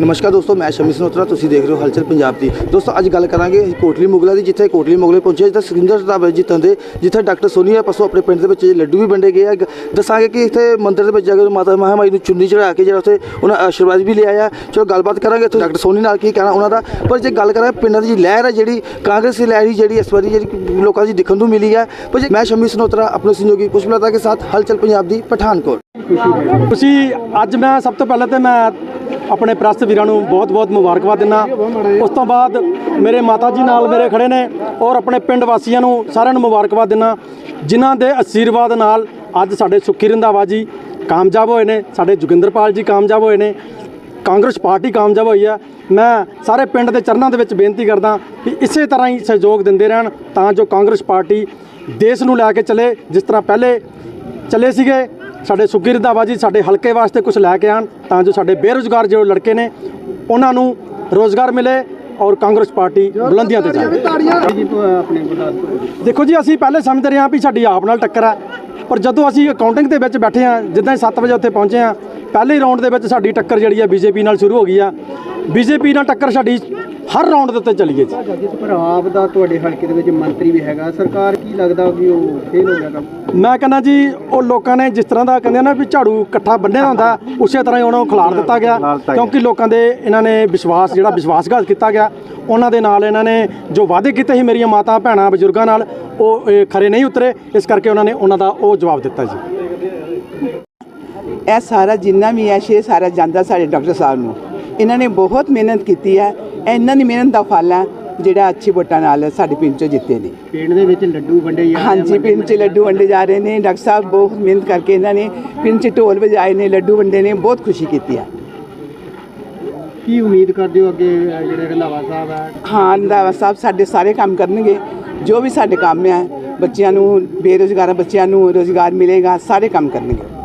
ਨਮਸਕਾਰ ਦੋਸਤੋ, ਮੈਂ ਸ਼ਮੀ ਸਨੋਤਰਾ, ਤੁਸੀਂ ਦੇਖ ਰਹੇ ਹੋ ਹਲਚਲ ਪੰਜਾਬ ਦੀ। ਦੋਸਤੋ, ਅੱਜ ਗੱਲ ਕਰਾਂਗੇ ਕੋਟਲੀ ਮੁਗਲਾ ਦੀ, ਜਿੱਥੇ ਕੋਟਲੀ ਮੁਗਲੇ ਪਹੁੰਚੇ ਜਿੱਥੇ ਸੁਰਿੰਦਰ ਢਾਬੇ ਜਿੱਥੋਂ ਦੇ, ਜਿੱਥੇ ਡਾਕਟਰ ਸੋਨੀਆ ਪਸੋ ਆਪਣੇ ਪਿੰਡ ਦੇ ਵਿੱਚ ਲੱਡੂ ਵੀ ਵੰਡੇ ਗਏ ਆ। ਦੱਸਾਂਗੇ ਕਿ ਇੱਥੇ ਮੰਦਿਰ ਦੇ ਵਿੱਚ ਜਾ ਕੇ ਮਾਤਾ ਮਹਾਮਾਈ ਨੂੰ ਚੁੰਨੀ ਚੜਾ ਕੇ ਜਿਹੜਾ ਉੱਥੇ ਉਹਨਾਂ ਆਸ਼ੀਰਵਾਦ ਵੀ ਲਿਆ ਆ ਚਲੋ, ਗੱਲਬਾਤ ਕਰਾਂਗੇ ਇੱਥੇ ਡਾਕਟਰ ਸੋਨੀ ਨਾਲ ਕੀ ਕਹਿਣਾ ਉਹਨਾਂ ਦਾ। ਪਰ ਜੇ ਗੱਲ ਕਰਾਂ ਪਿੰਡਾਂ ਦੀ ਲਹਿਰ ਹੈ ਜਿਹੜੀ, ਕਾਂਗਰਸ ਦੀ ਲਹਿਰ ਹੀ ਜਿਹੜੀ ਇਸ ਵਾਰੀ ਜਿਹੜੀ ਲੋਕਾਂ ਦੀ ਦਿਖਣ ਨੂੰ ਮਿਲੀ ਹੈ। ਪਰ ਜੇ ਮੈਂ ਸ਼ਮੀ ਸਨੋਤਰਾ, ਆਪਣੇ ਸਹਿਯੋਗੀ ਪੁਸ਼ਪਲਤਾ ਕੇ ਸਾਥ, ਹਲਚਲ ਪੰਜਾਬ ਦੀ ਪਠਾਨਕੋਟ। ਤੁਸੀਂ ਅੱਜ ਮੈਂ ਸਭ ਤੋਂ ਪਹਿਲਾਂ ਤੇ ਮੈਂ ਆਪਣੇ ਪ੍ਰੈਸ ਵੀਰਾਂ ਨੂੰ ਬਹੁਤ-ਬਹੁਤ ਮੁਬਾਰਕਬਾਦ ਦਿੰਦਾ। ਉਸ ਤੋਂ ਬਾਅਦ ਮੇਰੇ ਮਾਤਾ ਜੀ ਨਾਲ ਮੇਰੇ ਖੜੇ ਨੇ ਔਰ ਆਪਣੇ ਪਿੰਡ ਵਾਸੀਆਂ ਨੂੰ ਸਾਰਿਆਂ ਨੂੰ ਮੁਬਾਰਕਬਾਦ ਦਿੰਦਾ। ਜਿਨ੍ਹਾਂ ਦੇ ਅਸ਼ੀਰਵਾਦ ਨਾਲ ਅੱਜ ਸਾਡੇ ਸੁੱਖੀ ਰੰਧਾਵਾ ਜੀ ਕਾਮਯਾਬ ਹੋਏ ਨੇ, ਸਾਡੇ ਜੋਗਿੰਦਰਪਾਲ ਜੀ ਕਾਮਯਾਬ ਹੋਏ ਨੇ, ਕਾਂਗਰਸ ਪਾਰਟੀ ਕਾਮਯਾਬ ਹੋਈ ਹੈ। ਮੈਂ ਸਾਰੇ ਪਿੰਡ ਦੇ ਚਰਨਾਂ ਦੇ ਵਿੱਚ ਬੇਨਤੀ ਕਰਦਾ ਕਿ ਇਸੇ ਤਰ੍ਹਾਂ ਹੀ ਸਹਿਯੋਗ ਦਿੰਦੇ ਰਹਿਣ ਤਾਂ ਜੋ ਕਾਂਗਰਸ ਪਾਰਟੀ ਦੇਸ਼ ਨੂੰ ਲੈ ਕੇ ਚੱਲੇ, ਜਿਸ ਤਰ੍ਹਾਂ ਪਹਿਲੇ ਚੱਲੇ ਸੀਗੇ। ਸਾਡੇ ਸੁਖੀ ਰੰਧਾਵਾ ਜੀ ਸਾਡੇ ਹਲਕੇ ਵਾਸਤੇ ਕੁਝ ਲੈ ਕੇ ਆਣ ਤਾਂ ਜੋ ਸਾਡੇ ਬੇਰੁਜ਼ਗਾਰ ਜੋ ਲੜਕੇ ਨੇ, ਉਹਨਾਂ ਨੂੰ ਰੋਜ਼ਗਾਰ ਮਿਲੇ ਔਰ ਕਾਂਗਰਸ ਪਾਰਟੀ ਬੁਲੰਦੀਆਂ ਤੇ ਜਾਵੇ। ਦੇਖੋ ਜੀ, ਅਸੀਂ ਪਹਿਲੇ ਸਮਝਦੇ ਰਹੇ ਹਾਂ ਵੀ ਸਾਡੀ ਆਪ ਨਾਲ ਟੱਕਰ ਹੈ ਪਰ ਜਦੋਂ ਅਸੀਂ ਅਕਾਊਂਟਿੰਗ ਦੇ ਵਿੱਚ ਬੈਠੇ ਹਾਂ, ਜਿੱਦਾਂ ਹੀ 7 ਵਜੇ ਉੱਥੇ ਪਹੁੰਚੇ ਹਾਂ, ਪਹਿਲੇ ਹੀ ਰਾਉਂਡ ਦੇ ਵਿੱਚ ਸਾਡੀ ਟੱਕਰ ਜਿਹੜੀ ਹੈ ਬੀਜੇਪੀ ਨਾਲ ਸ਼ੁਰੂ ਹੋ ਗਈ ਆ। ਬੀਜੇਪੀ ਨਾਲ ਟੱਕਰ ਸਾਡੀ ਹਰ ਰਾਉਂਡ ਦੇ ਉੱਤੇ ਚੱਲੀ ਹੈ ਜੀ। ਆਪ ਦਾ ਤੁਹਾਡੇ ਹਲਕੇ ਦੇ ਵਿੱਚ ਮੰਤਰੀ ਵੀ ਹੈਗਾ, ਸਰਕਾਰ ਕੀ ਲੱਗਦਾ ਕਿ ਉਹ ਫੇਲ ਹੋ ਗਿਆ ਕੰਮ? ਮੈਂ ਕਹਿੰਦਾ ਜੀ ਉਹ ਲੋਕਾਂ ਨੇ ਜਿਸ ਤਰ੍ਹਾਂ ਦਾ ਕਹਿੰਦੇ ਨਾ ਵੀ ਝਾੜੂ ਇਕੱਠਾ ਬੰਨਿਆ ਹੁੰਦਾ ਉਸੇ ਤਰ੍ਹਾਂ ਹੀ ਉਹਨਾਂ ਨੂੰ ਖਿਲਾਰ ਦਿੱਤਾ ਗਿਆ। ਕਿਉਂਕਿ ਲੋਕਾਂ ਦੇ ਇਹਨਾਂ ਨੇ ਵਿਸ਼ਵਾਸ ਜਿਹੜਾ ਵਿਸ਼ਵਾਸਘਾਤ ਕੀਤਾ ਗਿਆ ਉਹਨਾਂ ਦੇ ਨਾਲ ਇਹਨਾਂ ਨੇ ਜੋ ਵਾਅਦੇ ਕੀਤੇ ਸੀ ਮੇਰੀਆਂ ਮਾਤਾ ਭੈਣਾਂ ਬਜ਼ੁਰਗਾਂ ਨਾਲ ਉਹ ਖਰੇ ਨਹੀਂ ਉਤਰੇ। ਇਸ ਕਰਕੇ ਉਹਨਾਂ ਨੇ ਉਹਨਾਂ ਦਾ ਉਹ ਜਵਾਬ ਦਿੱਤਾ ਜੀ। ਇਹ ਸਾਰਾ ਜਿੰਨਾ ਵੀ ਹੈ ਸ਼ੇ ਸਾਰਾ ਜਾਂਦਾ ਸਾਡੇ ਡਾਕਟਰ ਸਾਹਿਬ ਨੂੰ। ਇਹਨਾਂ ਨੇ ਬਹੁਤ ਮਿਹਨਤ ਕੀਤੀ ਹੈ। ਇਹਨਾਂ ਦੀ ਮਿਹਨਤ ਦਾ ਫਲ ਹੈ। ਜਿਹੜਾ ਅੱਛੀ ਵੋਟਾਂ ਨਾਲ ਸਾਡੇ ਪਿੰਡ ਚੋਂ ਜਿੱਤੇ ਨੇ। ਪਿੰਡ ਦੇ ਵਿੱਚ ਲੱਡੂ ਵੰਡੇ ਜਾ ਰਹੇ ਆ, ਹਾਂਜੀ ਪਿੰਡ 'ਚ ਲੱਡੂ ਵੰਡੇ ਜਾ ਰਹੇ ਨੇ। ਡਾਕਟਰ ਸਾਹਿਬ ਬਹੁਤ ਮਿਹਨਤ ਕਰਕੇ ਇਹਨਾਂ ਨੇ ਪਿੰਡ 'ਚ ਢੋਲ ਵਜਾਏ ਨੇ ਲੱਡੂ ਵੰਡੇ ਨੇ ਬਹੁਤ ਖੁਸ਼ੀ ਕੀਤੀ ਹੈ ਕੀ ਉਮੀਦ ਕਰਦੇ ਹੋ ਅੱਗੇ ਜਿਹੜੇ ਰੰਧਾਵਾ ਸਾਹਿਬ ਹੈ ਹਾਂ ਰੰਧਾਵਾ ਸਾਹਿਬ ਸਾਡੇ ਸਾਰੇ ਕੰਮ ਕਰਨਗੇ। ਜੋ ਵੀ ਸਾਡੇ ਕੰਮ ਹੈ ਬੱਚਿਆਂ ਨੂੰ ਬੇਰੁਜ਼ਗਾਰ ਬੱਚਿਆਂ ਨੂੰ ਰੋਜ਼ਗਾਰ ਮਿਲੇਗਾ ਸਾਰੇ ਕੰਮ ਕਰਨਗੇ।